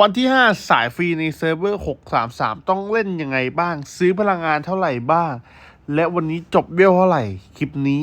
วันที่ 5 สายฟรีในเซิร์ฟเวอร์ 633 ต้องเล่นยังไงบ้าง ซื้อพลังงานเท่าไหร่บ้าง และวันนี้จบเบี้ยวเท่าไหร่ คลิปนี้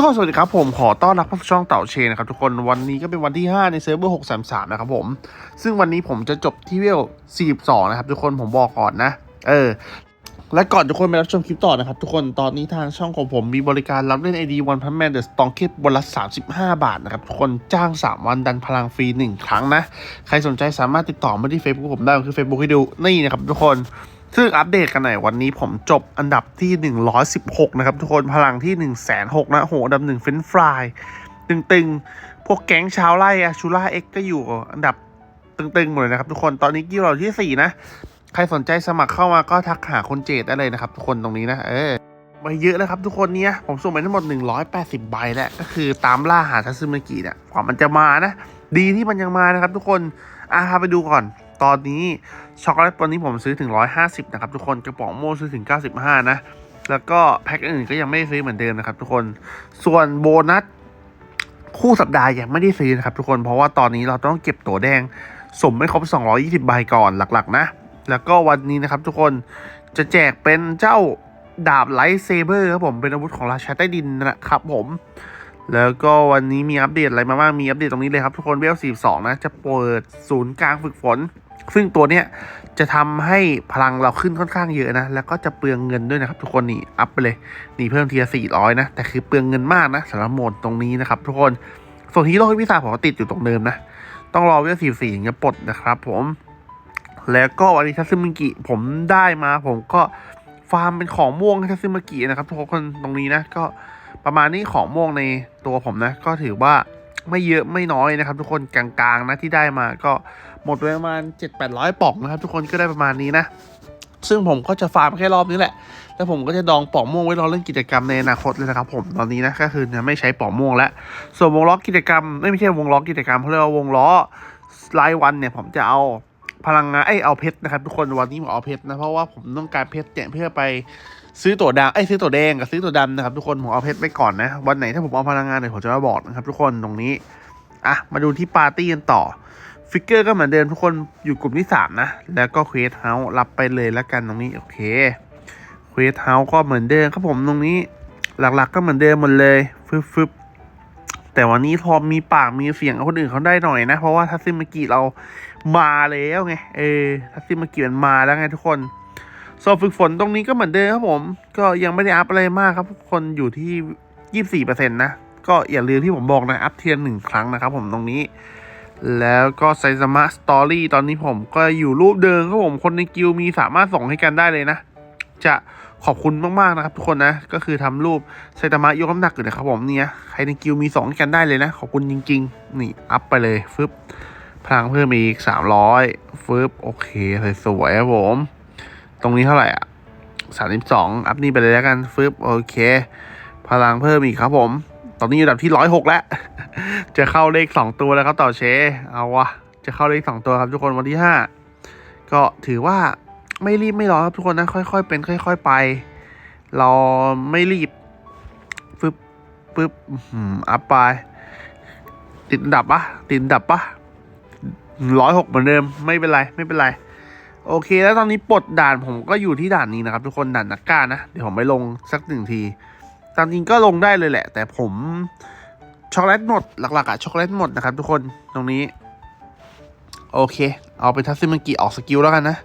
ก็สวัสดีครับผมขอต้อนรับเข้าสู่ช่องเต่าเชนนะครับทุกคนวันนี้ก็เป็นวันที่ 5 ในเซิร์ฟเวอร์633 นะครับผม ซึ่งวันนี้ผมจะจบที่เวล 42 นะครับทุกคนผมบอกก่อนนะ เออ และก่อนทุกคนไปรับชมคลิปต่อนะครับ ทุกคนตอนนี้ทางช่องของผมมีบริการรับเล่น ID One Punch Man The Strong Kid วันละ 35 บาทนะครับ ทุกคนจ้าง 3 วันดันพลังฟรี 1 ครั้งนะ ใครสนใจสามารถติดต่อมาที่ Facebook ผมได้คือ Facebook ให้ดูนี่นะครับทุกคน ซึ่งอัปเดตกันหน่อยวันนี้ผมจบอันดับที่ 116 นะครับ ทุกคนพลังที่ 1 6 0 0นะโหอันดับหนึ่งเฟนฟรายตึงๆ พวกแก๊งชาวไร่อะชูล่าเอ็กก็อยู่อันดับตึงๆ หมดเลยนะครับทุกคนตอนนี้กิ้วเราที่ 4 นะ ใครสนใจสมัครเข้ามาก็ทักหาคนเจดได้เลยนะครับ ทุกคนตรงนี้นะเออมาเยอะแล้วครับทุกคนเนี่ยผมส่งไปทั้งหมด 180 ใบแล้วก็คือตามล่าหาทัซึมากิเนี่ยกว่ามันจะมานะ ดีที่มันยังมานะครับ ทุกคนอะพาไปดูก่อน ตอนนี้ช็อกโกแลตตัวนี้ผมซื้อถึง 150 นะครับ ทุกคนกระป๋องโม่ซื้อถึง 95 นะ แล้วก็แพ็คอื่นก็ยังไม่ได้ซื้อเหมือนเดิมนะครับ ทุกคนส่วนโบนัสคู่สัปดาห์ยังไม่ได้ซื้อนะครับ ทุกคนเพราะว่าตอนนี้เราต้องเก็บตั๋วแดงสมไม่ครบ 220 ใบก่อนหลักๆ นะ แล้วก็วันนี้นะครับ ทุกคนจะแจกเป็นเจ้าดาบไลท์เซเบอร์ครับผมเป็นอาวุธของราชาใต้ดินนะครับผม แล้วก็วันนี้มีอัปเดตอะไรมาบ้างมีอัปเดตตรงนี้เลยครับทุกคนเวล42นะ จะเปิดศูนย์กลางฝึกฝน ซึ่งตัวเนี้ยจะทำให้พลังเราขึ้นค่อนข้างเยอะนะ แล้วก็จะเปลืองเงินด้วยนะครับทุกคนนี่อัพไปเลยนี่เพิ่มทีละ400นะ แต่คือเปลืองเงินมากนะสำหรับโหมดตรงนี้นะครับทุกคนส่วนฮีโร่พิศาผมก็ติดอยู่ตรงเดิมนะ ต้องรอเวล44ถึงจะปลดนะครับผม แล้วก็วันนี้ทัซึมิกิผมได้มาผมก็ฟาร์มเป็นของม่วงให้ทัซึมิกินะครับทุกคนตรงนี้นะ ก็ประมาณนี้ของม่วงในตัวผมนะ ก็ถือว่า ไม่เยอะไม่น้อยนะครับ ทุกคนกลางๆนะที่ได้มาก็หมดไปประมาณ 7-800ป่องนะครับ ทุกคนก็ได้ประมาณนี้นะ ซึ่งผมก็จะฟาร์มแค่รอบนี้แหละ แล้วผมก็จะดองป่องม่วงไว้รอเล่นกิจกรรมในอนาคตเลยนะครับผมตอนนี้นะก็คือจะไม่ใช้ป่องม่วงแล้วส่วนวงล้อกิจกรรมไม่ไม่ใช่วงล้อกิจกรรมเขาเรียกว่าวงล้อรายวันเนี่ยผมจะเอาพลังงานไอเอาเพชรนะครับทุกคนวันนี้ผมเอาเพชรนะเพราะว่าผมต้องการเพชรเนี่ยเพื่อไป ซื้อตัวดำไอยซื้อตัวแดงกับซื้อตัวดำนะครับทุกคนผมเอาเพชรไว้ก่อนนะ วันไหนถ้าผมเอาพลังงานเดี๋ยวผมจะมาบอกนะครับทุกคนตรงนี้อะมาดูที่ปาร์ตี้กันต่อฟิกเกอร์ก็เหมือนเดิมทุกคนอยู่กลุ่มที่สามนะ แล้วก็เควสเฮาส์รับไปเลยแล้วกันตรงนี้โอเคเควสเฮาส์ก็เหมือนเดิมครับผมตรงนี้ หลักๆก็เหมือนเดิมหมดเลยฟึบฟึบแต่วันนี้พอมีปากมีเสียงกับคนอื่นเขาได้หน่อยนะ เพราะว่าทัศซิมากิเรามาแล้วไงเออทัศซิมากิมันมาแล้วไงทุกคน ส่วนฝึกฝนตรงนี้ก็เหมือนเดิมครับผม ก็ยังไม่ได้อัพอะไรมากครับ คนอยู่ที่ยี่สี่เปอร์เซ็นต์นะ ก็อย่าลืมที่ผมบอกนะ อัพเทียนหนึ่งครั้งนะครับผมตรงนี้ แล้วก็ไซซามะสตอรี่ตอนนี้ผมก็อยู่รูปเดิมครับผม คนในกิลมีสามารถส่งให้กันได้เลยนะ จะขอบคุณมากๆนะครับทุกคนนะ ก็คือทำรูปไซตามะยกน้ำหนักอยู่นะครับผมเนี่ยใครในกิลมีสองกันได้เลยนะ ขอบคุณจริง ๆ นี่อัพไปเลยฟึบพลังเพิ่มอีกสามร้อยฟึบโอเคสวยๆครับผม ตรงนี้เท่าไหร่อะสามสิบสองอัพนี่ไปเลยแล้วกันฟึบโอเค พลังเพิ่มอีกครับผม ตอนนี้อยู่ดับที่ร้อยหกแล้ว จะเข้าเลขสองตัวแล้วครับต่อเช เอาวะ จะเข้าเลขสองตัวครับทุกคนวันที่ห้าก็ถือว่าไม่รีบไม่ร้อนครับทุกคนนะ ค่อย ๆ เป็นค่อย ๆ ไป เราไม่รีบฟึบปึ๊บอัพไป ติดดับปะติดดับปะร้อยหกเหมือนเดิม ไม่เป็นไร ไม่เป็นไร โอเค แล้วตอนนี้ปลดด่านผมก็อยู่ที่ด่านนี้นะครับ ทุกคนด่านนักกล้านะ เดี๋ยวผมไปลงสักหนึ่งทีตามจริงก็ลงได้เลยแหละ แต่ผมช็อกโกแลตหมดหลักๆอะช็อกโกแลตหมดนะครับ ทุกคนตรงนี้ โอเค เอาไปทัศซิมากิออกสกิลแล้วกันนะ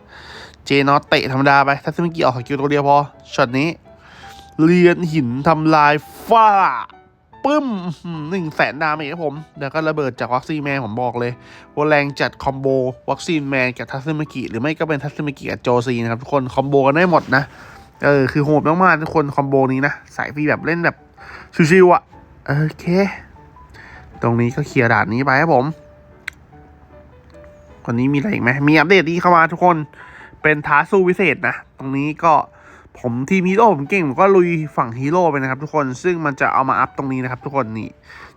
เจนอตเตะธรรมดาไปทัศซิมากิออกสกิลตัวเดียวพอช็อตนี้เรียนหินทำลายฟ้า ปึ้มหนึ่งแสนดาเมจครับผม แล้วก็ระเบิดจากวัคซีนแมนผมบอกเลยว่าแรงจัดคอมโบวัคซีนแมนกับทัศซิมากิหรือไม่ก็เป็นทัศซิมากิกับโจซีนะครับทุกคนคอมโบกันได้หมดนะเออคือโหดมากๆทุกคนคอมโบนี้นะสายฟรีแบบเล่นแบบชิวๆอะโอเค ตรงนี้ก็เคลียร์ด่านนี้ไปครับผมวันนี้มีอะไรอีกไหมมีอัปเดตที่เข้ามาทุกคนเป็นท้าสู้วิเศษนะ ตรงนี้ก็ ผมทีมฮีโร่ผมเก่งผมก็ลุยฝั่งฮีโร่ไปนะครับทุกคนซึ่งมันจะเอามาอัพตรงนี้นะครับ ทุกคนนี่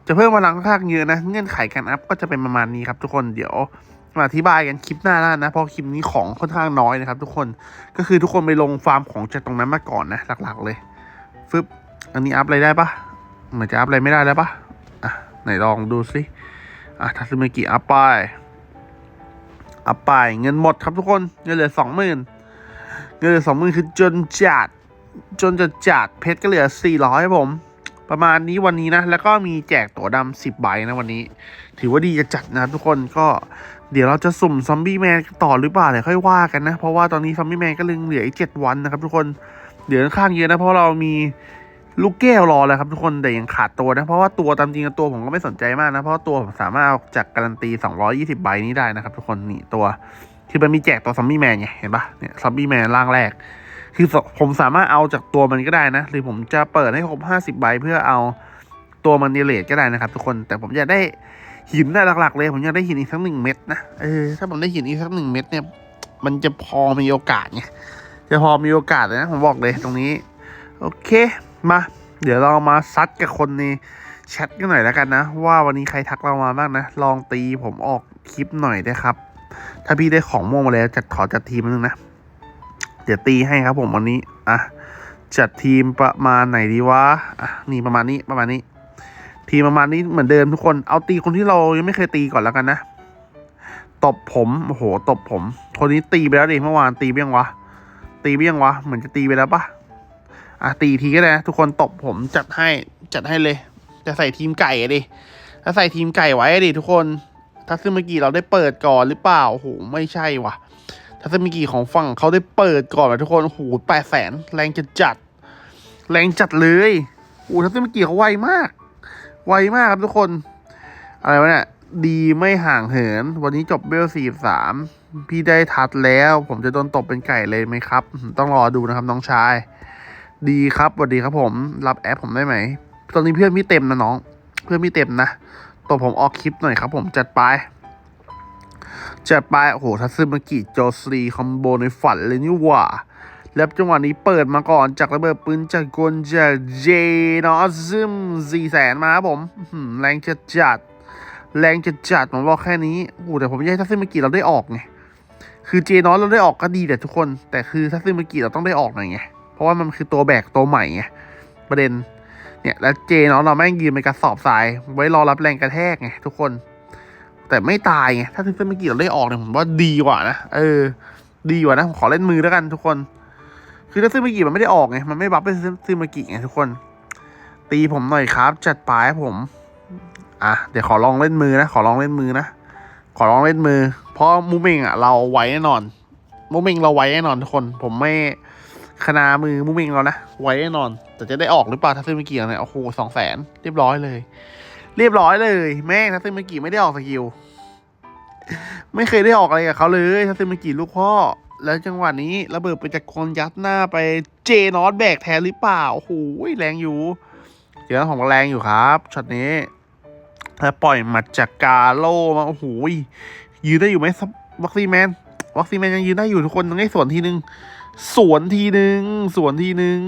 จะเพิ่มพลังค่อนข้างเยอะนะเงื่อนไขการอัพก็จะเป็นประมาณนี้ครับทุกคนเดี๋ยวมาอธิบายกันคลิปหน้าแล้วนะเพราะคลิปนี้ของค่อนข้างน้อยนะครับ ทุกคนก็คือทุกคนไปลงฟาร์มของจากตรงนั้นมาก่อนนะหลักๆ เลยฟึบอันนี้อัพอะไรได้ปะเหมือนจะอัพอะไรไม่ได้แล้วปะอะไหนลองดูสิอะทัศมิกิอัพไปอัพไปเงินหมดครับทุกคนเงินเหลือสองหมื่น เงินเหลือสองหมื่นคือจนจัดจนจะจัดเพชรก็เหลือสี่ร้อยผม ประมาณนี้วันนี้นะ แล้วก็มีแจกตั๋วดำสิบใบนะวันนี้ ถือว่าดีจะจัดนะทุกคนก็เดี๋ยวเราจะสุ่มซอมบี้แมนต่อหรือเปล่าเดี๋ยวค่อยว่ากันนะ เพราะว่าตอนนี้ซอมบี้แมนก็เหลืออีกเจ็ดวันนะครับทุกคนเดี๋ยวข้างเยอะนะเพราะเรามีลูกแก้วรอแล้วครับทุกคนแต่ยังขาดตัวนะ เพราะว่าตัวตามจริงตัวผมก็ไม่สนใจมากนะ เพราะตัวผมสามารถเอาจากการันตี 220 ใบนี้ได้นะครับทุกคนนี่ตัว คือมันมีแจกตัวซอมบี้แมนไงเห็นปะเนี่ยซอมบี้แมนร่างแรก คือผมสามารถเอาจากตัวมันก็ได้นะ หรือผมจะเปิดให้ครบห้าสิบใบเพื่อเอาตัวมันเนเลตก็ได้นะครับ ทุกคนแต่ผมอยากได้หินนะหลักๆ เลย ผมอยากได้หินอีกสักหนึ่งเม็ดนะเออถ้าผมได้หินอีกสักหนึ่งเม็ดเนี่ย มันจะพอมีโอกาสไงจะพอมีโอกาสเลยนะผมบอกเลยตรงนี้ โอเคมา เดี๋ยวเรามาซัดกับคนในแชทกันหน่อยแล้วกันนะ ว่าวันนี้ใครทักเรามาบ้างนะ ลองตีผมออกคลิปหน่อยได้ครับ ถ้าพี่ได้ของม่วงมาแล้วจัดขอจัดทีมนึงนะ เดี๋ยวตีให้ครับผมวันนี้ อะ จัดทีมประมาณไหนดีวะ อะ นี่ประมาณนี้ประมาณนี้ ทีมประมาณนี้เหมือนเดิมทุกคน เอาตีคนที่เรายังไม่เคยตีก่อนแล้วกันนะ ตบผม โอ้โห ตบผม คนนี้ตีไปแล้วดิเมื่อวานตีไปยังวะ ตีไปยังวะ เหมือนจะตีไปแล้วปะอะตีทีก็ได้นะทุกคนตบผมจัดให้จัดให้เลย จะใส่ทีมไก่ดิถ้าใส่ทีมไก่ไว้ดิทุกคน ถ้าซึ่งเมื่อกี้เราได้เปิดก่อนหรือเปล่าโอ้โหไม่ใช่ว่ะทัศมิกิของฝั่งเขาได้เปิดก่อนนะทุกคนโอ้โหแปดแสนแรงจะจัด แรงจัดเลยโอ้ทัศมิกิเขาไวมาก ไวมากครับทุกคน อะไรวะเนี่ยดีไม่ห่างเหิน วันนี้จบเบลสี่สามพี่ได้ทัดแล้ว ผมจะโดนตบเป็นไก่เลยไหมครับ ต้องรอดูนะครับน้องชาย ดีครับสวัสดีครับผม รับแอปผมได้ไหม ตอนนี้เพื่อนพี่เต็มนะน้อง เพื่อนพี่เต็มนะ ตบผมออกคลิปหน่อยครับผมจัดไป จัดไป โอ้โหทัซึมากิโจสีคอมโบในฝันเลยนี่หว่า แล้วจังหวะนี้เปิดมาก่อนจากระเบิดปืนจากกลจากเจนอซึมสี่แสนมาครับผมแรงจะจัด แรงจะจัดผมบอกแค่นี้โอ้โหแต่ผมอยากให้ทัซึมากิเราได้ออกไงคือเจนอสเราได้ออกก็ดีแต่ทุกคน แต่คือทัซึมากิเราต้องได้ออกหน่อยไงเพราะว่ามันคือตัวแบกตัวใหม่ไงประเด็น เนี่ยแล้วเจนอสเราแม่งยืนเป็นกระสอบทราย ไว้รอรับแรงกระแทกไงทุกคน แต่ไม่ตายไงถ้าซึมเมื่อกี้เราได้ออกเนี่ยผมว่าดีกว่านะเออ ดีกว่านะผมขอเล่นมือแล้วกันทุกคน คือถ้าซึมเมื่อกี้มันไม่ได้ออกไงมันไม่บัฟเป็นซึมเมื่อกี้ไงทุกคน ตีผมหน่อยครับ จัดปลายผม อะเดี๋ยวขอลองเล่นมือนะขอลองเล่นมือนะขอลองเล่นมือ เพราะมูเมงอะ เราไว้แน่นอนมูเมงเราไว้แน่นอนทุกคน ผมไม่คณามือมูเมงเรานะไว้แน่นอน แต่จะได้ออกหรือเปล่าถ้าซึมเมกี้เนี่ยโอ้โหสองแสนเรียบร้อยเลย เรียบร้อยเลย แม่ทัซึมากิไม่ได้ออกสกิลไม่เคยได้ออกอะไรกับเขาเลยทัซึมากิลูกพ่อ แล้วจังหวะนี้ระเบิดไปจากคนยัดหน้าไปเจนอสแบกแทนหรือเปล่าโอ้โหแรงอยู่ เดี๋ยวผมก็แรงอยู่ครับช็อตนี้แล้วปล่อยหมัดจากกาโลมาโอ้โหยืนได้อยู่ไหมวัคซีแมนวัคซีแมนยังยืนได้อยู่ทุกคนต้องให้สวนทีนึง สวนทีนึง สวนทีนึง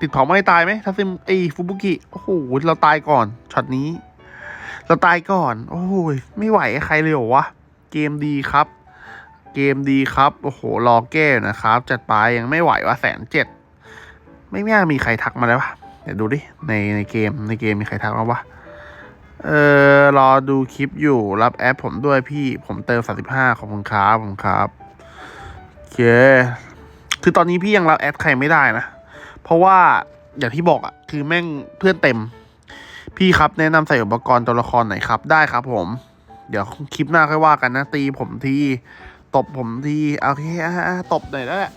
ติดเผาไม่ตายไหมถ้าซิมไอฟุบุกิ โอ้โห เราตายก่อนช็อตนี้ เราตายก่อน โอ้ยไม่ไหวใครเลยเหรอวะ เกมดีครับ เกมดีครับ โอ้โห รอแก่นะครับ จัดไปยังไม่ไหวว่าแสนเจ็ด ไม่น่ามีใครทักมาแล้วปะเดี๋ยวดูดิ ในในเกมในเกมมีใครทักมาปะเออรอดูคลิปอยู่รับแอปผมด้วยพี่ผมเติมสามสิบห้าขอบคุณครับขอบคุณครับโอเค คือตอนนี้พี่ยังรับแอดใครไม่ได้นะ เพราะว่าอย่างที่บอกอะคือแม่งเพื่อนเต็ม พี่ครับแนะนำใส่อุปกรณ์ตัวละครหน่อยครับ ได้ครับผม เดี๋ยวคลิปหน้าค่อยว่ากันนะ ตีผมทีตบผมทีโอเคอะอ่ตบหน่อยแล้วแหละ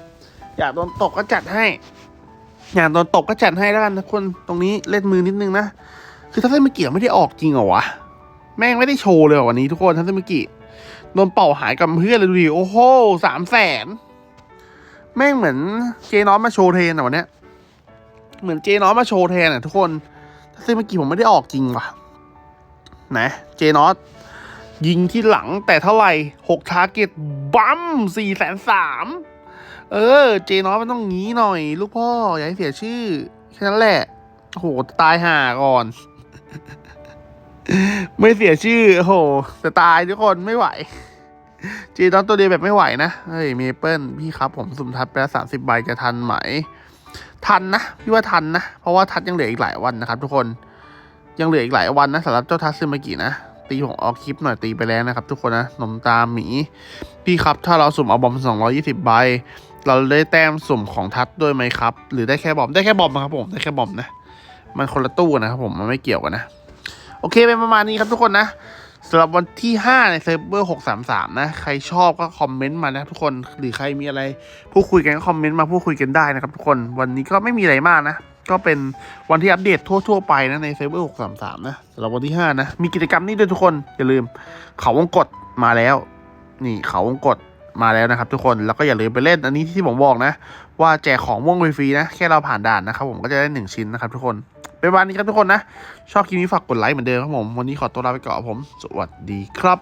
อยากโดนตบก็จัดให้ อยากโดนตบก็จัดให้แล้วกันนะคนตรงนี้เล่นมือนิดนึงนะคือถ้าเส้นมื่อกี้ไม่ได้ออกจริงเหรอวะแม่งไม่ได้โชว์เลยวันนี้ทุกคนถ้าเส้นมื่กี้โดนเป่าหายกับเพื่อนเลยดูดิโอ้โหสามแสน แม่งเหมือนเจน้อมมาโชว์เทนอะวันเนี้ยเหมือนเจน้อมมาโชว์เทนอะทุกคนถ้าซึ่งเมื่อกี้ผมไม่ได้ออกจริงว่ะนะเจนอสยิงที่หลังแต่เท่าไหร่หกทาร์เก็ตบัมสี่แสนสามเออ เจน้อยมันต้องงี้หน่อย ลูกพ่อ อย่าให้เสียชื่อ แค่นั้นแหละ โห ตายห่าก่อน ไม่เสียชื่อ โห จะตายทุกคนไม่ไหว จน้อยตัวเดียวแบบไม่ไหวนะ เฮ้ยเมเปิลพี่ครับผมสุ่มทัดไปแล้วสามสิบใบจะทันไหม ทันนะ พี่ว่าทันนะ เพราะว่าทัดยังเหลืออีกหลายวันนะครับทุกคน ยังเหลืออีกหลายวันนะสำหรับเจ้าทัดซึมากินะ ตีผมออกคลิปหน่อยตีไปแล้วนะครับทุกคนนะ หนมตาหมี พี่ครับถ้าเราสุ่มเอาบอม220ใบ เราได้แต้มสุ่มของทัดด้วยไหมครับ หรือได้แค่บอม ได้แค่บอมนะครับผม ได้แค่บอมนะ มันคนละตู้นะครับผม มันไม่เกี่ยวกันนะ โอเคเป็นประมาณนี้ครับทุกคนนะ สำหรับวันที่ 5 ในเซิร์ฟเวอร์ 633 นะ ใครชอบก็คอมเมนต์มานะทุกคน หรือใครมีอะไรพูดคุยกันก็คอมเมนต์มาพูดคุยกันได้นะครับทุกคน วันนี้ก็ไม่มีอะไรมากนะ ก็เป็นวันที่อัปเดตทั่ว ๆ ไปนะในเซิร์ฟเวอร์ 633 นะสำหรับวันที่ 5 นะ มีกิจกรรมนี้ด้วยทุกคน อย่าลืม เขาวงกดมาแล้ว นี่เขาวงกดมาแล้วนะครับทุกคน แล้วก็อย่าลืมไปเล่นอันนี้ที่ผมบอกนะ ว่าแจกของม่วงฟรีๆนะ แค่เราผ่านด่านนะครับผมก็จะได้หนึ่งชิ้นนะครับทุกคน เป็นวันนี้ครับทุกคนนะ ชอบคลิปนี้ฝากกดไลค์เหมือนเดิมครับผม วันนี้ขอตัวลาไปก่อนครับผม สวัสดีครับ